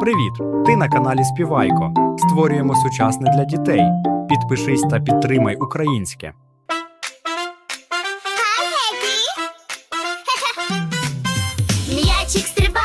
Привіт! Ти на каналі Співайко. Створюємо сучасне для дітей. Підпишись та підтримай українське. М'ячик стрибає.